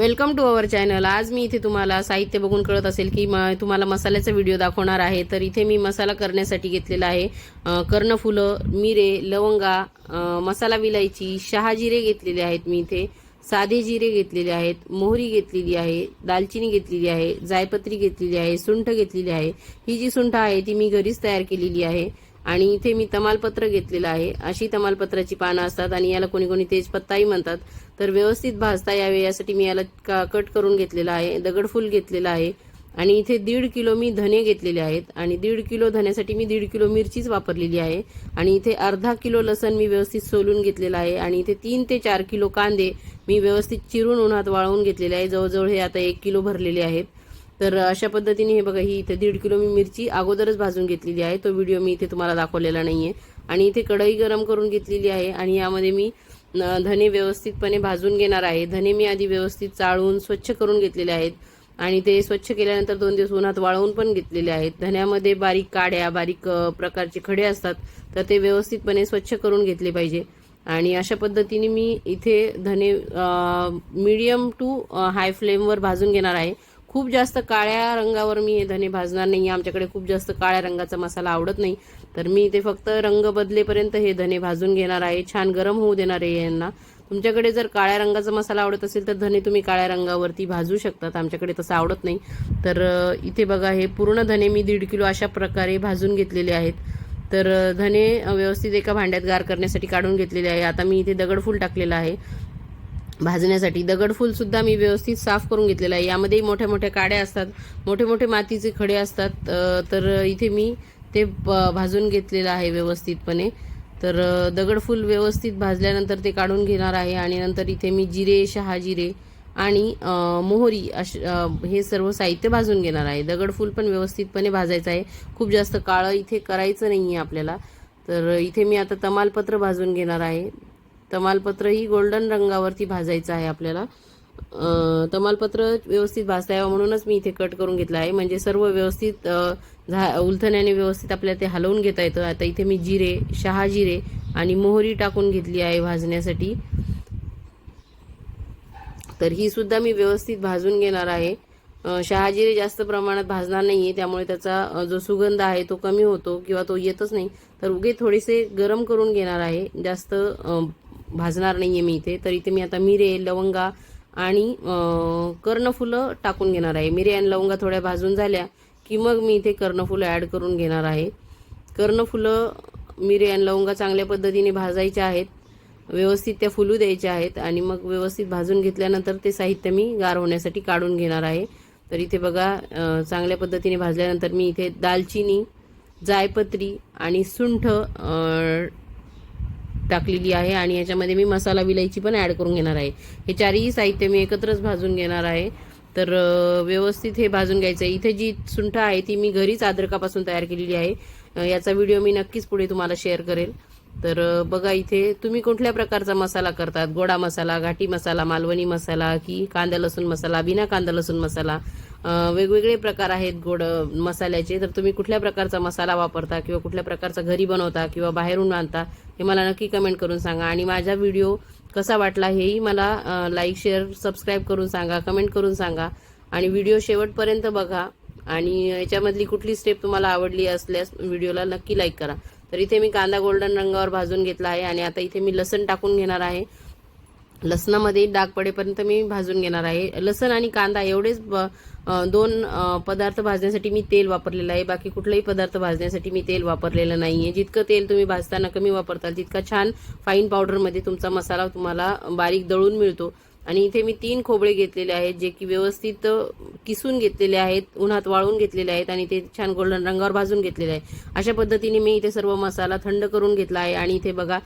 Welcome to our channel. आज मी इथे तुम्हाला साहित्य बघून कळत असेल की म तुम्हाला मसाल्याचा व्हिडिओ दाखवणार आहे. तर इथे मी मसाला करण्यासाठी घेतलेला आहे. कर्णफुलं मिरे लवंगा मसाला विलायची शहाजिरे घेतलेले आहेत मी इथे. साधे जिरे घेतलेले आहेत मोहरी घेतलेली आहे दालचिनी घेतलेली आहे जायपत्री घेतलेली आहे सुंठ घेतलेली आहे. ही जी सुंठ आहे ती मी घरीच तयार केलेली आहे. आणि इथे मी तमालपत्र घेतलेलं आहे. अशी तमालपत्राची पानं असतात आणि याला कोणी कोणी तेजपत्ताही म्हणतात. तर व्यवस्थित भाजता यावे यासाठी मी याला का- कट करून घेतलेला आहे दगडफूल घेतलेलं आहे. आणि इथे दीड किलो मी धने घेतलेले आहेत. आणि दीड किलो धण्यासाठी मी दीड किलो मिरचीच वापरलेली आहे. आणि इथे अर्धा किलो लसण मी व्यवस्थित सोलून घेतलेला आहे. आणि इथे तीन ते चार किलो कांदे मी व्यवस्थित चिरून उन्हात वाळवून घेतलेले आहे. जवळजवळ हे आता एक किलो भरलेले आहेत. तर अशा पद्धतीने हे बघा ही इथे दीड किलो मी मिरची अगोदरच भाजून घेतलेली आहे. तो व्हिडिओ मी इथे तुम्हाला दाखवलेला नाहीये. आणि इथे कढई गरम करून घेतलेली आहे. आणि यामध्ये मी धने व्यवस्थितपणे भाजून घेणार आहे. धने मी आधी व्यवस्थित चाळून स्वच्छ करून घेतलेले आहेत. आणि ते स्वच्छ केल्यानंतर दोन दिवस उन्हात वाळवून पण घेतलेले आहेत. धन्यामध्ये बारीक काड्या बारीक प्रकारचे खडे असतात. तर ते व्यवस्थितपणे स्वच्छ करून घेतले पाहिजे. आणि अशा पद्धतीने मी इथे धने मीडियम टू हाय फ्लेमवर भाजून घेणार आहे. खूप जास्त काळ्या रंगावर मी हे धने भाजणार नाही आमच्याकडे खूप जास्त काळ्या रंगाचा मसाला आवडत नाही. तर मी इथे फक्त रंग बदलेपर्यंत हे धने भाजून घेणार आहे. छान गरम होऊ देणार आहे यांना. तुमच्याकडे जर काळ्या रंगाचा मसाला आवडत असेल तर धने तुम्ही काळ्या रंगावरती भाजू शकतात. आमच्याकडे तसं आवडत नाही. तर इथे बघा हे पूर्ण धने मी दीड किलो अशा प्रकारे भाजून घेतलेले आहेत. तर धने व्यवस्थित एका भांड्यात गार करण्यासाठी काढून घेतलेले आहे. आता मी इथे दगडफूल टाकलेलं आहे. भाजण्यासाठी दगडफूलसुद्धा मी व्यवस्थित साफ करून घेतलेलं आहे. यामध्येही मोठ्या मोठ्या काड्या असतात मोठे मोठे मातीचे खडे असतात. तर इथे मी ते प- भाजून घेतलेलं आहे व्यवस्थितपणे. तर दगडफूल व्यवस्थित भाजल्यानंतर ते काढून घेणार आहे आणि नंतर इथे मी जिरे शहाजिरे आणि मोहरी अश हे सर्व साहित्य भाजून घेणार आहे. दगडफूल पण व्यवस्थितपणे भाजायचं आहे. खूप जास्त काळं इथे करायचं नाही आहे आपल्याला. तर इथे मी आता तमालपत्र भाजून घेणार आहे. तमालपत्र ही गोल्डन रंगावरती भाजायचं आहे आपल्याला. तमालपत्र व्यवस्थित भाजता यावं म्हणूनच मी इथे कट करून घेतलं आहे. म्हणजे सर्व व्यवस्थित झा उलथण्याने व्यवस्थित आपल्याला ते हलवून घेता येतं. आता इथे मी जिरे शहाजिरे आणि मोहरी टाकून घेतली आहे भाजण्यासाठी. तर ही सुद्धा मी व्यवस्थित भाजून घेणार आहे. शहाजिरे जास्त प्रमाणात भाजणार नाही आहे त्यामुळे त्याचा जो सुगंध आहे तो कमी होतो किंवा तो येतच नाही. तर उगे थोडेसे गरम करून घेणार आहे. जास्त भाजणार नाही आहे मी इथे. तर इथे मी आता मिरे लवंगा आणि कर्णफुलं टाकून घेणार आहे. मिरे आणि लवंगा थोड्या भाजून झाल्या की मग मी इथे कर्णफुलं ॲड करून घेणार आहे. कर्णफुलं मिरे आणि लवंगा चांगल्या पद्धतीने भाजायच्या आहेत. व्यवस्थित त्या फुलू द्यायच्या आहेत आणि मग व्यवस्थित भाजून घेतल्यानंतर ते साहित्य मी गार होण्यासाठी काढून घेणार आहे. तर इथे बघा चांगल्या पद्धतीने भाजल्यानंतर मी इथे दालचिनी जायपत्री आणि सुंठ टाकलेली आहे आणि याच्यामध्ये मी मसाला विलायची पण ॲड करून घेणार आहे. हे चारही साहित्य मी एकत्रच भाजून घेणार आहे. तर व्यवस्थित हे भाजून घ्यायचं आहे. इथे जी सुंठ आहे ती मी घरीच अद्रकापासून तयार केलेली आहे. याचा व्हिडिओ मी नक्कीच पुढे तुम्हाला शेअर करेल. तर बघा इथे तुम्ही कुठल्या प्रकारचा मसाला करतात? गोडा मसाला घाटी मसाला मालवणी मसाला की कांदा लसूण मसाला बिना कांदा लसूण मसाला? वेगवेगळे प्रकार आहेत गोड मसाल्याचे. तर तुम्ही कुठल्या प्रकारचा मसाला वापरता किंवा कुठल्या प्रकारचा घरी बनवता किंवा बाहेरून आणता हे मला नक्की कमेंट करून सांगा. आणि माझा व्हिडिओ कसा वाटला हेही मला लाईक शेअर सबस्क्राईब करून सांगा कमेंट करून सांगा. आणि व्हिडिओ शेवटपर्यंत बघा. आणि याच्यामधली कुठली स्टेप तुम्हाला आवडली असल्यास व्हिडिओला नक्की लाईक करा. तर इथे मी कांदा गोल्डन रंगावर भाजून घेतला आहे आणि आता इथे मी लसण टाकून घेणार आहे. लसणामध्ये डाग पडेपर्यंत मी भाजून घेणार आहे. लसण आणि कांदा एवढेच ब- दोन पदार्थ भाजण्यासाठी मी तेल वापरलेलं आहे. बाकी कुठलाही पदार्थ भाजण्यासाठी मी तेल वापरलेलं नाही आहे जितकं तेल तुम्ही भाजताना कमी वापरताल तितका छान फाईन पावडरमध्ये तुमचा मसाला तुम्हाला बारीक दळून मिळतो. आणि इथे मी तीन खोबळे घेतलेले आहेत जे की व्यवस्थित किसून घेतलेले आहेत उन्हात वाळून घेतलेले आहेत आणि ते छान गोल्डन रंगावर भाजून घेतलेले आहे अशा पद्धतीने मी इथे सर्व मसाला थंड करून घेतला आहे आणि इथे बघा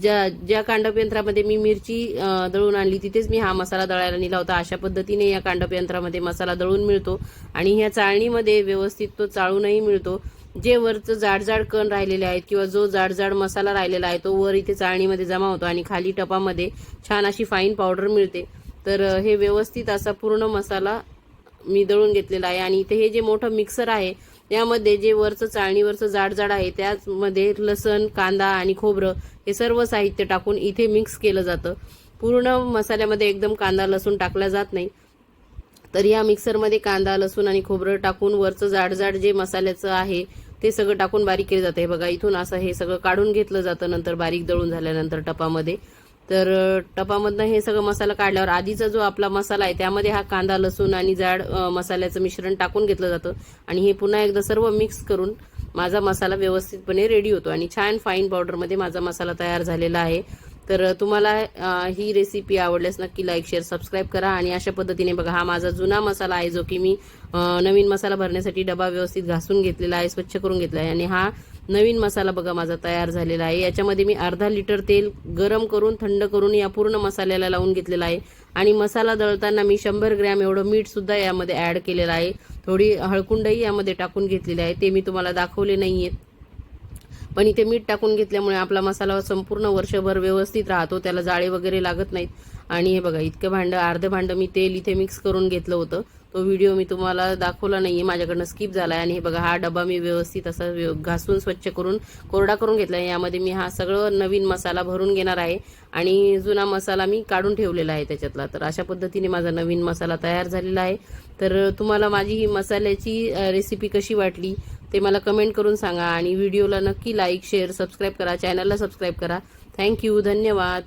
ज्या ज्या कांडप यंत्रामध्ये मी मिरची दळून आणली तिथेच मी हा मसाला दळायला नेला होता. अशा पद्धतीने या कांडप यंत्रामध्ये मसाला दळून मिळतो आणि ह्या चाळणीमध्ये व्यवस्थित तो चाळूनही मिळतो. जे वरचं जाडजाड कण राहिलेले आहेत किंवा जो जाडजाड मसाला राहिलेला आहे तो वर इथे चाळणीमध्ये जमा होतो आणि खाली टपामध्ये छान अशी फाईन पावडर मिळते. तर हे व्यवस्थित असा पूर्ण मसाला मी दळून घेतलेला आहे आणि इथे हे जे मोठं मिक्सर आहे त्यामध्ये जे वरचं चाळणीवरचं जाड जाड आहे त्यामध्ये लसण कांदा आणि खोबरं हे सर्व साहित्य टाकून इथे मिक्स केलं जातं. पूर्ण मसाल्यामध्ये एकदम कांदा लसूण टाकला जात नाही. तर या मिक्सरमध्ये कांदा लसूण आणि खोबरं टाकून वरचं जाड जाड जे मसाल्याचं आहे ते सगळं टाकून बारीक केलं जातं. हे बघा इथून असं हे सगळं काढून घेतलं जातं नंतर बारीक दळून झाल्यानंतर टपामध्ये. तर टपामधनं हे सगळं मसाला काढल्यावर आधीचा जो आपला मसाला आहे त्यामध्ये हा कांदा लसूण आणि जाड मसाल्याचं मिश्रण टाकून घेतलं जातं. आणि हे पुन्हा एकदा सर्व मिक्स करून माझा मसाला व्यवस्थितपणे रेडी होतो. आणि छान फाईन पावडरमध्ये माझा मसाला तयार झालेला आहे. तर तुम्हाला ही रेसिपी आवडल्यास नक्की लाईक शेअर सबस्क्राईब करा. आणि अशा पद्धतीने बघा हा माझा जुना मसाला आहे जो की मी नवीन मसाला भरण्यासाठी डबा व्यवस्थित घासून घेतलेला आहे स्वच्छ करून घेतला आहे. आणि हा नवीन मसाला बघा माझा तयार झालेला आहे. याच्यामध्ये मी अर्धा लिटर तेल गरम करून थंड करून या पूर्ण मसाल्याला लावून घेतलेला आहे. आणि मसाला दळताना मी शंभर ग्रॅम एवढं मीठसुद्धा यामध्ये ॲड केलेलं आहे. थोडी हळकुंडही यामध्ये टाकून घेतलेली आहे. ते मी तुम्हाला दाखवले नाहीये. पण इथे मीठ टाकून घेतल्यामुळे आपला मसाला संपूर्ण वर्षभर व्यवस्थित राहतो. त्याला जाळे वगैरे लागत नाहीत. आणि हे बघा इतकं भांडं अर्धं भांडं मी तेल इथे मिक्स करून घेतलं होतं. तो व्हिडिओ मी तुम्हाला दाखवला नाहीये माझ्याकडनं स्किप झाला आहे आणि हे बघा हा डबा मी व्यवस्थित असा घासून स्वच्छ करून कोरडा करून घेतला आहे यामध्ये मी हा सगळं नवीन मसाला भरून घेणार आहे. आणि जुना मसाला मी काढून ठेवलेला आहे त्याच्यातला. तर अशा पद्धतीने माझा नवीन मसाला तयार झालेला आहे. तर तुम्हाला माझी ही मसाल्याची रेसिपी कशी वाटली ते मला कमेंट करून सांगा. आणि व्हिडिओला नक्की लाईक शेअर सबस्क्राईब करा. चॅनलला सबस्क्राईब करा. थँक्यू धन्यवाद.